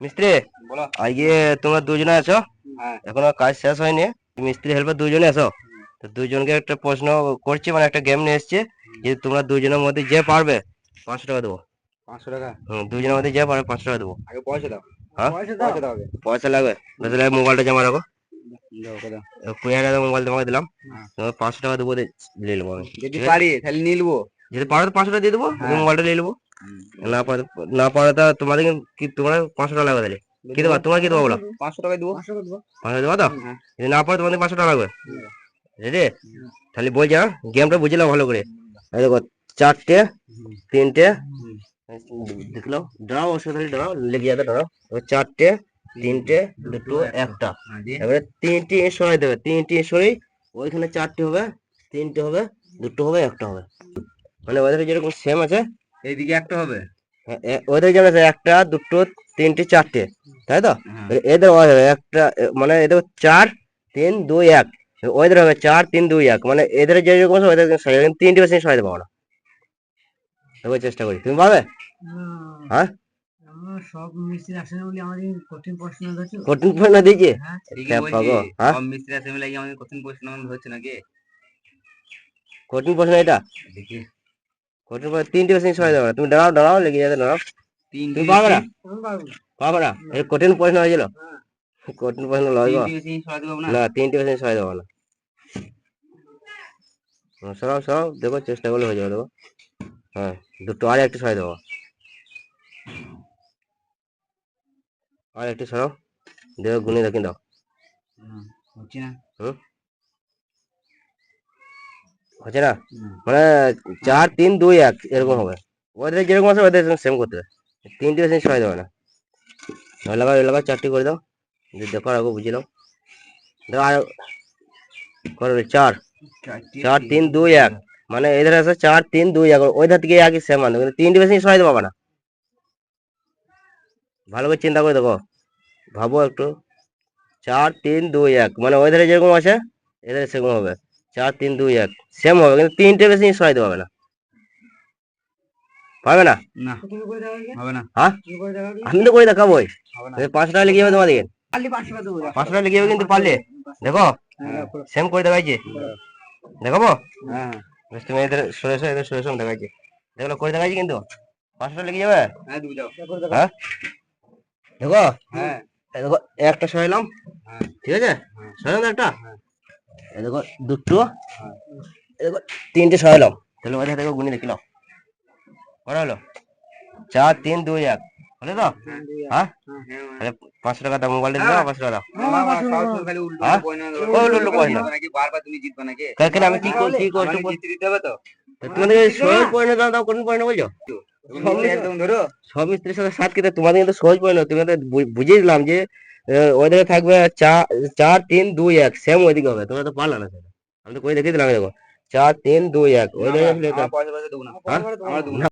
মিস্ত্রি বলো। আজকে তোমরা দুজনে আছো? হ্যাঁ। এখনও কাজ শেষ হয়নি। মিস্ত্রি হেল্পার দুজনে আছো? তো দুজনকে একটা প্রশ্ন করছি মানে একটা গেম নিয়ে এসছি। যে তোমরা দুজনের মধ্যে যে পারবে পাঁচশো টাকা দেবো। পাঁচশো টাকা? হুম দুজনের মধ্যে যে পারবে পাঁচশো টাকা দেবো। আগে পয়সা দাও। হ্যাঁ? পয়সা দাও। পয়সা লাগবে। মোবাইলটা জমা রাখো। কুড়ি হাজার মোবাইল তোমাকে দিলাম। হ্যাঁ। পাঁচশো টাকা দেবো নিয়ে নেব আমি। যদি পারি তাহলে নিয়ে নেব। যদি পারো তো পাঁচশো টাকা দিয়ে দেবো। হ্যাঁ। মোবাইলটা নিয়ে নেব। না পারো না পারো তা তোমাদের কি তোমরা পাঁচশো টাকা লাগবে তাহলে? কি দেবো? তোমার কি দেবো বলো? পাঁচশো টাকা দেবো। পাঁচশো টাকা দেবো তো? হ্যাঁ। যদি না পারো তোমাদের পাঁচশো টাকা লাগবে। রেডি? তাহলে বলছি হ্যাঁ? গেমটা বুঝলাম ভালো করে। দেখো চারটে তিনটে দেখল অবশ্যই তাহলে দাঁড়াও লেগে যাবে এবার চারটে তিনটে দুটো একটা। এবারে তিনটে সরাই দেবে তিনটে সরাই ওইখানে চারটে হবে তিনটে হবে দুটো হবে একটা হবে। মানে ওদের যেরকম সেম আছে এইদিকে একটা হবে। এ- ওদের আছে একটা দুটো তিনটে চারটে তাই তো? হ্যাঁ। এদের একটা মানে এদের চার তিন দুই এক। ওদের হবে চার তিন দুই এক। মানে এদের যেরকম আছে ওদের তিনটে বেশি দেবো না এবার চেষ্টা করি। তুমি পারবে হ্যাঁ? আমরা সব মিস্ত্রি আসে না বলে আমাদের কঠিন প্রশ্ন কঠিন প্রশ্ন হ্যাঁ। ঠিকই খ্যাপা বলছি। গো, হ্যাঁ? সব মিস্ত্রি আছে মিলে আমাদের কঠিন প্রশ্ন হচ্ছে নাকি? কঠিন প্রশ্ন এটা? দেখি। কঠিন প্রশ্ন তিনটে বেশি সরাই দেবো তুমি দাঁড়াও দাঁড়াও লেগে যাবে দাঁড়াও। তুমি পারবে না আমি পারবে না। এটা কঠিন প্রশ্ন হয়েছিল কঠিন প্রশ্ন লয় না? না তিনটে বেশি সরাই দেবো না। হুম, সরাও সরাও দেখো চেষ্টা করলে হয়ে যাবে দেখো। হ্যাঁ দুটো আর একটু সরাই দেবো। আর একটু সরাও। দেখো গুনে দেখি দাও। হুম, হচ্ছে না। হচ্ছে না? মানে চার তিন দুই এক এরকম হবে। ওদের যেরকম আছে ওদের সেম করতে হবে। তিনটে বেশি সরাই দেবে না। ওই লাগাও ওই লাগাও চারটি করে দাও। দেখো আর আগে বুঝে নাও দেখো আর করো রে, চার। চার তিন দুই এক। মানে এদের আছে চার তিন দুই এক। ওই ধার থেকে একই সেম আনবে। কিন্তু তিনটে বেশি সরাই দেবো না। ভালো করে চিন্তা করে দেখো। ভাবো একটু। চার তিন দুই এক। মানে ওই ধারে যেরকম আছে এদের সেরকম হবে। চার তিন দুই এক। সেম হবে কিন্তু তিনটে বেশি সরাই দেবো না। পারবে না? দেখাবে হবে না। তুমি আমি তো করে দেখাবোই। হবে না। পাঁচশো টাকা লেগে যাবে তোমাদেরকে। খালি পাঁচশো টাকা পাঁচশো যাবে কিন্তু পারলে। দেখো? হ্যাঁ। সেম করে দেখাইছি। দেখাবো? হ্যাঁ। বেশ তুমি এদের সরে এদের সরে আমি দেখাইছি। দেখল করে দেখাইছি কিন্তু? পাঁচশো টাকা লেগে যাবে? হ্যাঁ হ্যাঁ? দেখো? হ্যাঁ। দেখো একটা সরাইলাম। হ্যাঁ। ঠিক আছে? হ্যাঁ। সরাইলাম একটা? হ্যাঁ। দেখো দুটো। দেখো তিনটে তাহলে ওদের দেখো গুনি করা হলো? চার তিন দুই এক। হলো তো? হ্যাঁ? তাহলে পাঁচশো টাকা দাও মোবাইলটা দিলাম পাঁচশো টাকা হ্যাঁ? কেন আমি কি করছ তোমাদের সহজ পয়েন্ট দাও কোন বলছো? সব মিস্ত্রির সাথে সাত তোমাদের কিন্তু সহজ পয়েন্ট তুমি বুঝিয়ে দিলাম যে ওইদিকে থাকবে চার চার তিন দুই এক। সেম ওইদিকে হবে। তোমরা তো পারলা না সেটা। আমি তো কই দেখিয়ে দিলাম দেখো। চার তিন দুই এক। ওইদিকে